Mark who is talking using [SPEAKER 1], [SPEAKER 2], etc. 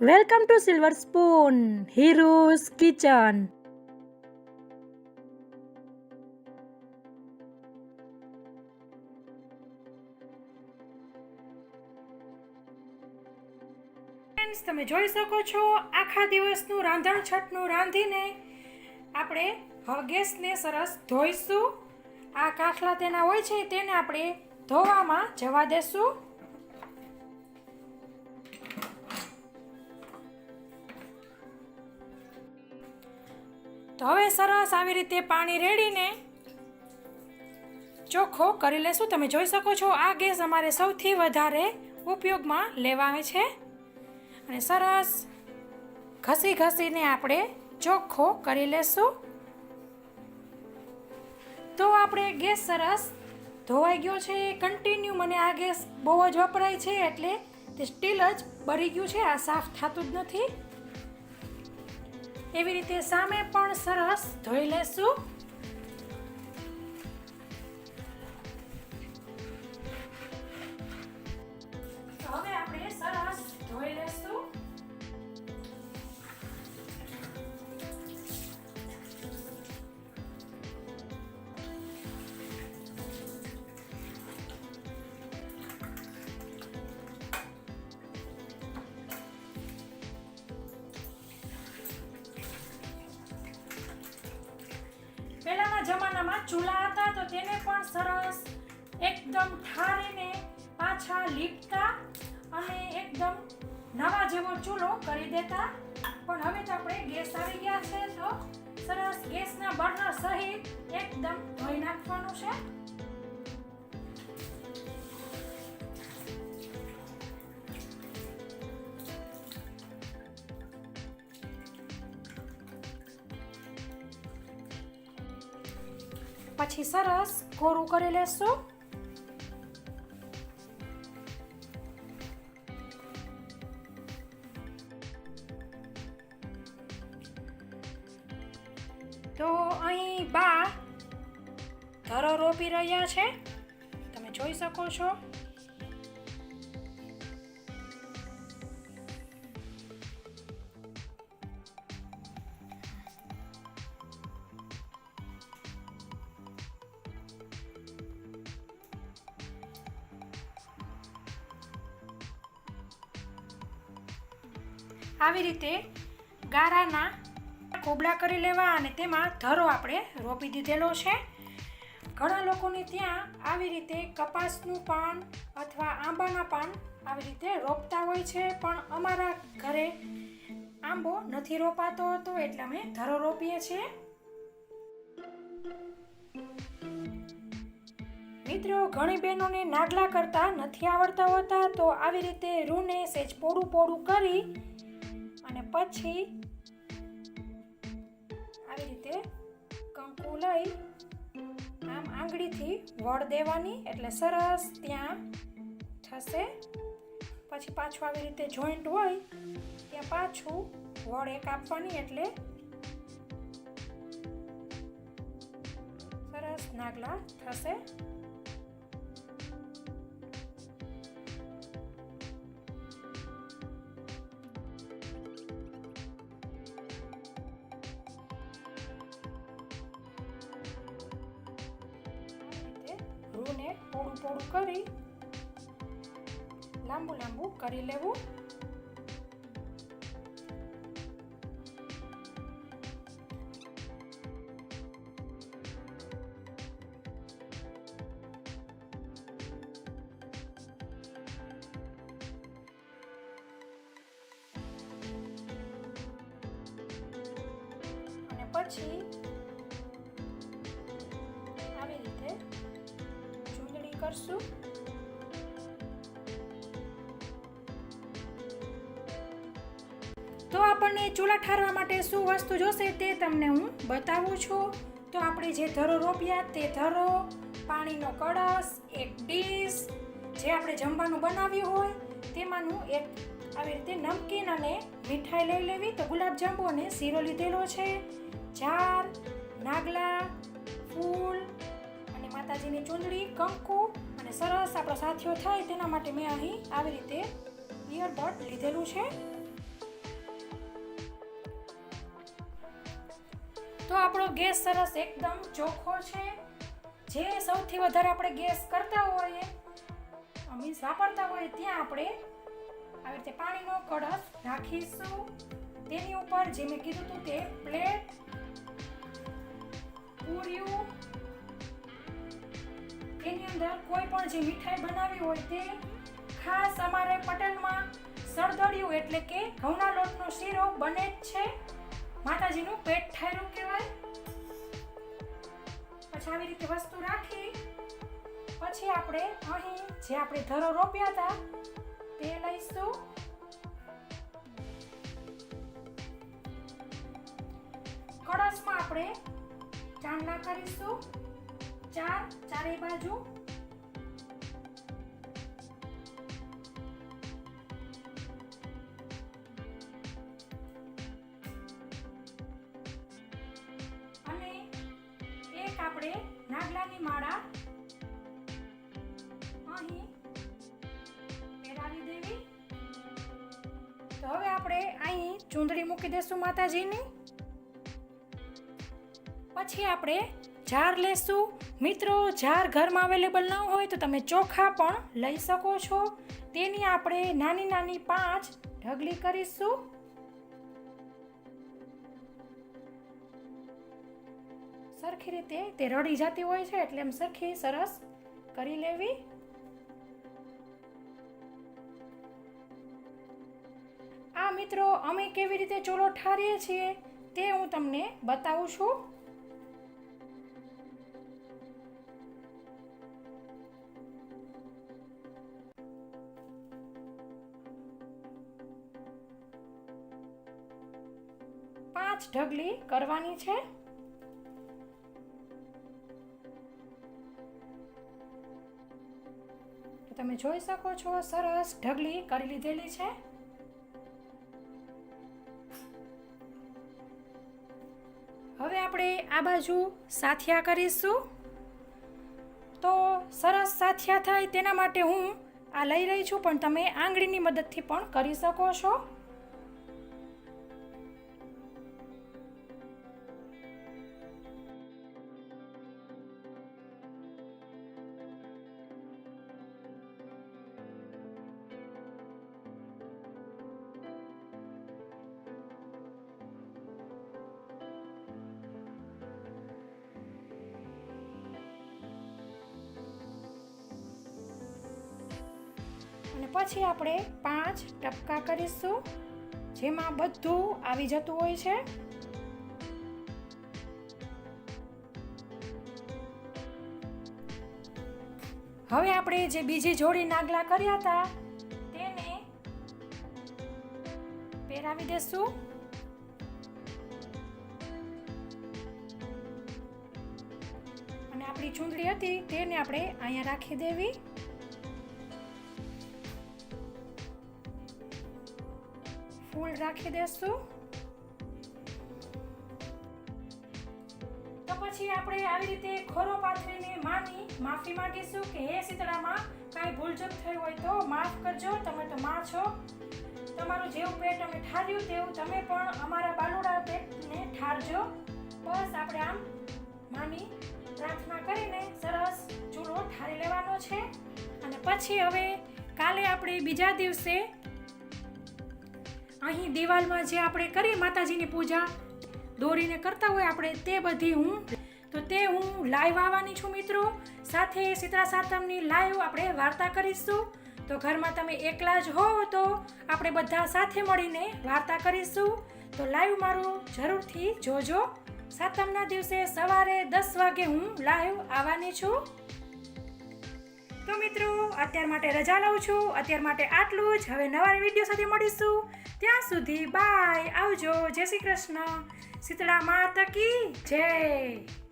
[SPEAKER 1] Welcome to silver spoon heroes kitchen તમે જોઈ શકો છો, આખા દિવસનું રાંધણ છઠનું રાંધીને આપણે હવે ગેસને સરસ ધોઈશું. આ કાફલા તેના હોય છે, તેને આપણે ધોવામાં જવા દેશું. તો હવે સરસ આવી રીતે પાણી રેડીને ચોખ્ખો કરી લેશું. તમે જોઈ શકો છો, આ ગેસ અમારે સૌથી વધારે ઉપયોગમાં લેવાવે છે. અને સરસ ઘસી ઘસીને આપણે ચોખ્ખો કરી લેશું. તો આપણે ગેસ સરસ ધોવાઈ ગયો છે. કન્ટિન્યુ મને આ ગેસ બહુ જ વપરાય છે એટલે તે સ્ટીલ જ બળી ગયું છે. આ સાફ થતું જ નથી. એવી રીતે સામે પણ સરસ ધોઈ લેશું. જમાનામાં ચૂલા હતા તો તેને પણ સરસ એકદમ ઠારીને પાછા લીપતા અને એકદમ નવા જેવો ચૂલો કરી દેતા. પણ હવે તો આપણે ગેસ આવી ગયા છે તો સરસ ગેસના બર્નર સહિત એકદમ ધોઈ નાખવાનું છે. પછી સરસ કોરું કરી લેશું. તો અહીં બા, ધરો રોપી રહ્યા છે. તમે જોઈ શકો છો. આવી રીતે ગારાના કોબળા કરી લેવા અને તેમાં ધરો આપણે રોપી દીધેલો છે. ઘણા લોકોને ત્યાં આવી રીતે કપાસનું પાન અથવા આંબાના પાન આવી રીતે રોપતા હોય છે, પણ અમારા ઘરે આંબો નથી રોપાતો હતો એટલે અમે ધરો રોપીએ છીએ. મિત્રો, ઘણી બહેનોને નાગલા કરતા નથી આવડતા હોતા, તો આવી રીતે રૂને સેજ પોડું પોડું કરી પછી આવી રીતે કંકુ લઈ આમ આંગળીથી વળ દેવાની, એટલે સરસ ત્યાં થશે. પછી પાછું આવી રીતે જોઈન્ટ હોય, ત્યાં પાછું વળ એક આપવાની, એટલે સરસ નાગલા થશે. રૂને પોડું પોડું કરી લાંબુ લાંબુ કરી લેવું અને પછી કરશું? તો આપણને ચૂલા ઠારવા માટે શું વસ્તુ જોશે તે તમને હું બતાવું છું. તો આપણે જે ધરો રોપ્યા તે ધરો, પાણીનો કળશ, એક ડીશ, જે આપણે જમવાનું બનાવ્યું હોય તેમાંનું એક આવી રીતે નમકીન અને મીઠાઈ લઈ લેવી. તો ગુલાબજાંબુ અને શીરો લીધેલો છે. જાર, નાગલા, ફૂલ માતાજીની ચૂંદડી, કંકુ અને સરસ આપણો સાથીઓ થાય તેના માટે મેં અહીં આવી રીતે ઇયરબડ લીધેલું છે. તો આપણો ગેસ સરસ એકદમ ચોખ્ખો છે. જે સૌથી વધારે આપણે ગેસ કરતા હોઈએ મીન્સ વાપરતા હોઈએ, ત્યાં આપણે આવી રીતે પાણીનો કળશ રાખીશું. તેની ઉપર જે મેં કીધું હતું તે પ્લેટ પૂર્યું. તેની અંદર કોઈ પણ જે મીઠાઈ બનાવી હોય તે ખાસ અમારે પટનમાં સળદળિયું એટલે કે ઘઉંના લોટનો શીરો બને જ છે. માતાજીનું પેટ ઠાર્યું કહેવાય. પછી આવી રીતે વસ્તુ રાખી. પછી આપણે અહીં જે આપણે ધરો રોપ્યા હતા તે લઈશું. કળશમાં આપણે ચાંદલા કરીશું. ચાર, ચારે બાજુ. અને એક આપણે નાગલાની માળા અહીં દેવી. તો હવે આપણે અહીં ચૂંદડી મૂકી દેશું માતાજીની. પછી આપણે જાર લેશું? મિત્રો જાર ઘરમાં અવેલેબલ ન હોય તો તમે ચોખા પણ લઈ શકો છો. તેની આપણે નાની નાની પાંચ ઢગલી કરીશું. સરખી રીતે તે રડી જતી હોય છે એટલે એમ સરખી સરસ કરી લેવી. આ મિત્રો, અમે કેવી રીતે ચોલો ઠારીએ છીએ તે હું તમને બતાવું છું. પાંચ ઢગલી કરવાની છે. તમે જોઈ શકો છો, સરસ ઢગલી કરી લીધેલી છે. હવે આપણે આ બાજુ સાથિયા કરીશું. તો સરસ સાથિયા થાય તેના માટે હું આ લઈ રહી છું, પણ તમે આંગળીની મદદથી પણ કરી શકો છો. પછી આપણે પાંચ ટપકા કરીશું, જેમાં બધું આવી જતું હોય છે. હવે આપણે જે બીજી જોડી નાગલા કર્યા હતા, તેને પહેરાવી દેશું. અને આપણી ચૂંદડી હતી, તેને આપણે અહીંયા રાખી દેવી. ફૂલ રાખી દેશું. તો પછી આપણે આવી રીતે ખોરો પાથરીને માની માફી માંગીશું કે હે શીતળામાં, કાંઈ ભૂલચૂક થઈ હોય તો માફ કરજો, તમે તો માં છો. તમારું જેવું પેટ અમે ઠાર્યું તેવું તમે પણ અમારા બાલુડા પેટને ઠારજો. બસ આપણે આમ માની પ્રાર્થના કરીને સરસ ચૂલો ઠારી લેવાનો છે. અને પછી હવે કાલે આપણે બીજા દિવસે અહીં દિવાલમાં જે આપણે કરીએ માતાજીની પૂજા, દોરીને કરતા હોય આપણે તે બધી હું, તો તે હું લાઈવ આવવાની છું મિત્રો. સાથે સીતરા સાતમની લાઈવ આપણે વાર્તા કરીશું. તો ઘરમાં તમે એકલા જ હો તો આપણે બધા સાથે મળીને વાર્તા કરીશું. તો લાઈવ મારું જરૂરથી જોજો. સાતમના દિવસે સવારે દસ વાગે હું લાઈવ આવવાની છું. તો મિત્રો, અત્યાર માટે રજા લઉં છું. અત્યાર માટે આટલું જ. હવે નવા વીડિયો સાથે મળીશું. ત્યાં સુધી બાય. આવજો. જય શ્રી કૃષ્ણ. શીતળા માતા કી જય.